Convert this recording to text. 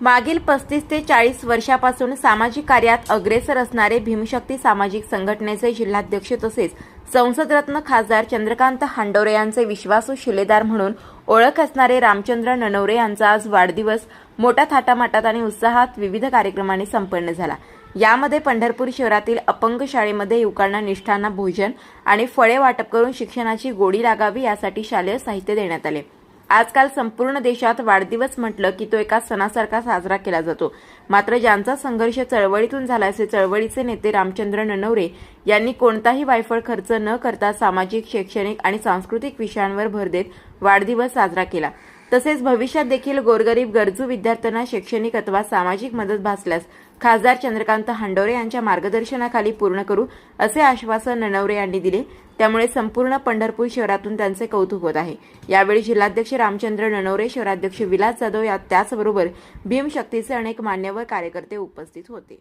मागील पस्तीस ते चाळीस वर्षापासून सामाजिक कार्यात अग्रेसर असणारे भीमशक्ती सामाजिक संघटनेचे जिल्हाध्यक्ष तसेच संसदरत्न खासदार चंद्रकांत हांडोरे यांचे विश्वासू शिलेदार म्हणून ओळख असणारे रामचंद्र ननवरे यांचा आज वाढदिवस मोठ्या थाटामाटात आणि उत्साहात विविध कार्यक्रमांनी संपन्न झाला. यामध्ये पंढरपूर शहरातील अपंग शाळेमध्ये युवकांना निष्ठांना भोजन आणि फळे वाटप करून शिक्षणाची गोडी लागावी यासाठी शालेय साहित्य देण्यात आले. आजकाल संपूर्ण देशात वाढदिवस म्हटलं की तो एका सणासारखा साजरा केला जातो. मात्र ज्यांचा संघर्ष चळवळीतून झाला असे चळवळीचे नेते रामचंद्र ननवरे यांनी कोणताही वायफळ खर्च न करता सामाजिक शैक्षणिक आणि सांस्कृतिक विषयांवर भर देत वाढदिवस साजरा केला. तसेच भविष्यात देखील गोरगरीब गरजू विद्यार्थ्यांना शैक्षणिक अथवा सामाजिक मदत भासल्यास खासदार चंद्रकांत हांडोरे यांच्या मार्गदर्शनाखाली पूर्ण करू असे आश्वासन ननवरे यांनी दिले. त्यामुळे संपूर्ण पंढरपूर शहरातून त्यांचे कौतुक होत आहे. यावेळी जिल्हाध्यक्ष रामचंद्र ननवरे शहराध्यक्ष विलास जाधव या त्याचबरोबर भीमशक्तीचे अनेक मान्यवर कार्यकर्ते उपस्थित होते.